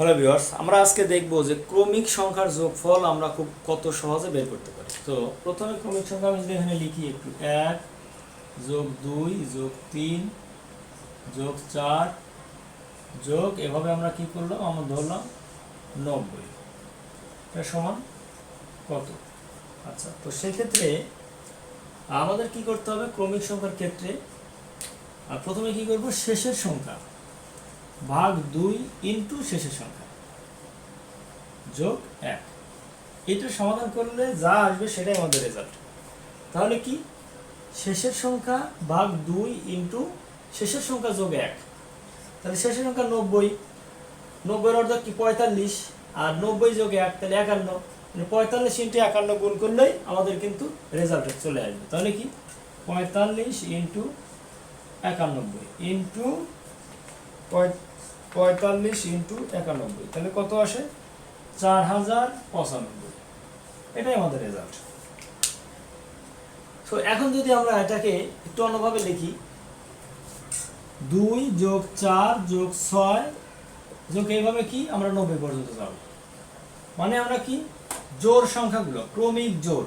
Hello viewers, আমরা আজকে দেখব যে ক্রমিক সংখ্যার যোগফল আমরা খুব কত সহজে বের করতে পারি। তো প্রথমে ক্রমিক সংখ্যা আমি যদি এখানে লিখি একটু, এক যোগ দুই যোগ তিন যোগ চার যোগ, এভাবে আমরা কি করলাম? আমরা ধরলাম নব্বই। এটা সমান কত? আচ্ছা তো সেক্ষেত্রে আমাদের কি করতে হবে? ক্রমিক সংখ্যার ক্ষেত্রে, আর প্রথমে কি করব? শেষের সংখ্যা। ভাগ দুই ইন্টু শেষের সংখ্যা। যোগ এক। এটা সমাধান করলে যা আসবে সেটাই আমাদের রেজাল্ট তাহলে কি? শেষের সংখ্যা ভাগ দুই ইন্টু শেষের সংখ্যা যোগ এক। তাহলে শেষের সংখ্যা নব্বই। নব্বইয়ের অর্ধেক কি? পঁয়তাল্লিশ। আর নব্বই যোগ এক, তাহলে একান্ন। পঁয়তাল্লিশ ইন্টু একান্ন গুণ করলেই আমাদের কিন্তু রেজাল্ট চলে আসবে। তাহলে কি? পঁয়তাল্লিশ ইন্টু একানব্বই। ইন্টু পঁয়তাল্লিশ ইন্টু একানব্বই। তাহলে কত আসে? চার হাজার পঁচানব্বই। এটাই আমাদের রেজাল্ট তো এখন যদি আমরা এটাকে একটু অন্যভাবে লিখি, দুই যোগ চার যোগ ছয় যোগ এইভাবে কি? আমরা নব্বই পর্যন্ত যাব। মানে আমরা কি? জোর সংখ্যাগুলো, ক্রমিক জোর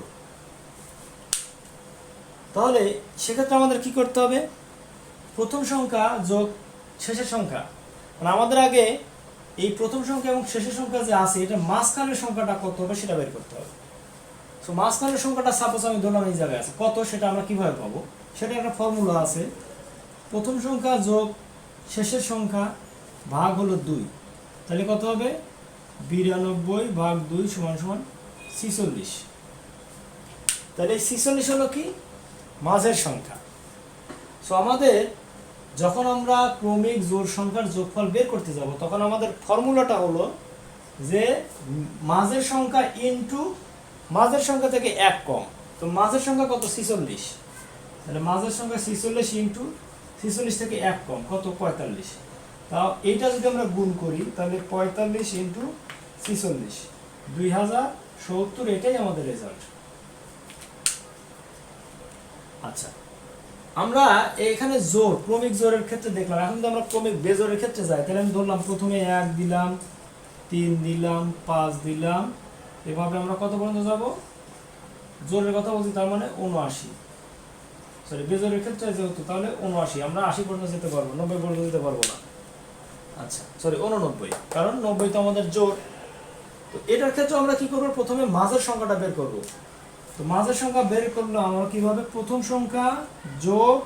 তাহলে সেক্ষেত্রে আমাদের কি করতে হবে? প্রথম সংখ্যা যোগ শেষের সংখ্যা। মানে আমাদের আগে এই প্রথম সংখ্যা এবং শেষের সংখ্যা যে আছে, এটা মাঝখানের সংখ্যাটা কত হবে সেটা বের করতে হবে। সো মাঝখানের সংখ্যাটা সাপোজ আমি ধরলাম এই জায়গায় আছে। কত সেটা আমরা কীভাবে পাবো? সেটা একটা ফর্মুলা আছে। প্রথম সংখ্যা যোগ শেষের সংখ্যা ভাগ হলো দুই। তাহলে কত হবে? বিরানব্বই ভাগ দুই সমান সমান ছিচল্লিশ। তাহলে ছিচল্লিশ হলো কি? মাঝের সংখ্যা। সো আমাদের যখন আমরা ক্রমিক জোর সংখ্যার যোগফল বের করতে যাব, তখন আমাদের ফর্মুলাটা হলো যে মাঝের সংখ্যা ইনটু মাঝের সংখ্যা থেকে এক কম। তো মাঝের সংখ্যা কত? ছিচল্লিশ। তাহলে মাঝের সংখ্যা ছিচল্লিশ ইনটু ছিচল্লিশ থেকে এক কম, কত? পঁয়তাল্লিশ। তাও এইটা যদি আমরা গুণ করি, তাহলে পঁয়তাল্লিশ ইনটু ছিচল্লিশ। দুই হাজার সত্তর এটাই আমাদের রেজাল্ট আচ্ছা। আমরা এখানে জোর, ক্রমিক জোরের ক্ষেত্রে দেখলাম। এখন যদি আমরা ক্রমিক বেজোরের ক্ষেত্রে যাই, তাহলে আমি ধরলাম প্রথমে এক দিলাম, তিন দিলাম, পাঁচ দিলাম। এভাবে আমরা কত পর্যন্ত যাব? জোরের কথা বলছি, তার মানে উনআশি সরি বেজোরের ক্ষেত্রে যেহেতু, তাহলে উনআশি আমরা আশি পর্যন্ত যেতে পারব, নব্বই পর্যন্ত যেতে পারব না। আচ্ছা সরি উননব্বই কারণ নব্বই তো আমাদের জোর। তো এটার ক্ষেত্রে আমরা কি করব? প্রথমে মাঝের সংখ্যাটা বের করব। তো মাঝের সংখ্যা বের করলে আমরা কীভাবে প্রথম সংখ্যা যোগ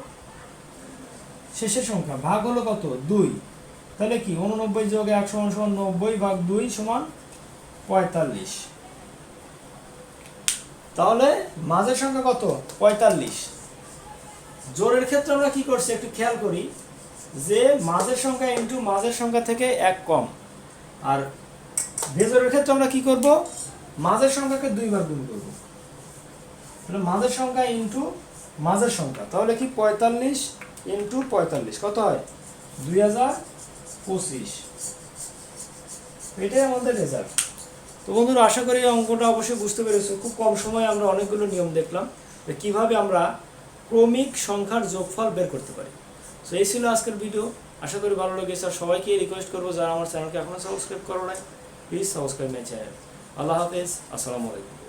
শেষের সংখ্যা? ভাগ হলো কত? দুই। তাহলে কি? উননব্বই যোগ এক সমান সমান নব্বই ভাগ দুই সমান পঁয়তাল্লিশ। তাহলে মাঝের সংখ্যা কত? পঁয়তাল্লিশ। জোরের ক্ষেত্রে আমরা কি করছি? একটু খেয়াল করি যে মাঝের সংখ্যা ইন্টু মাঝের সংখ্যা থেকে এক কম। আর ভেজরের ক্ষেত্রে আমরা কি করব? মাঝের সংখ্যাকে দুইবার গুণ করব। তাহলে মাঝের সংখ্যা ইন্টু মাঝের সংখ্যা। তাহলে কি পঁয়তাল্লিশ ইন্টু পঁয়তাল্লিশ, কত হয়? দুই হাজার পঁচিশ। এটাই আমাদের রেজাল্ট তো বন্ধুরা, আশা করি এই অঙ্কটা অবশ্যই বুঝতে পেরেছ। খুব কম সময়ে আমরা অনেকগুলো নিয়ম দেখলাম যে কীভাবে আমরা ক্রমিক সংখ্যার যোগফল বের করতে পারি। তো এই ছিল আজকের ভিডিও আশা করি ভালো লেগেছে। আর সবাইকে রিকোয়েস্ট করব যারা আমার চ্যানেলকে এখনও সাবস্ক্রাইব করো নাই প্লিজ সাবস্ক্রাইব মাই চ্যানেল আল্লাহ হাফেজ। আসসালামু আলাইকুম।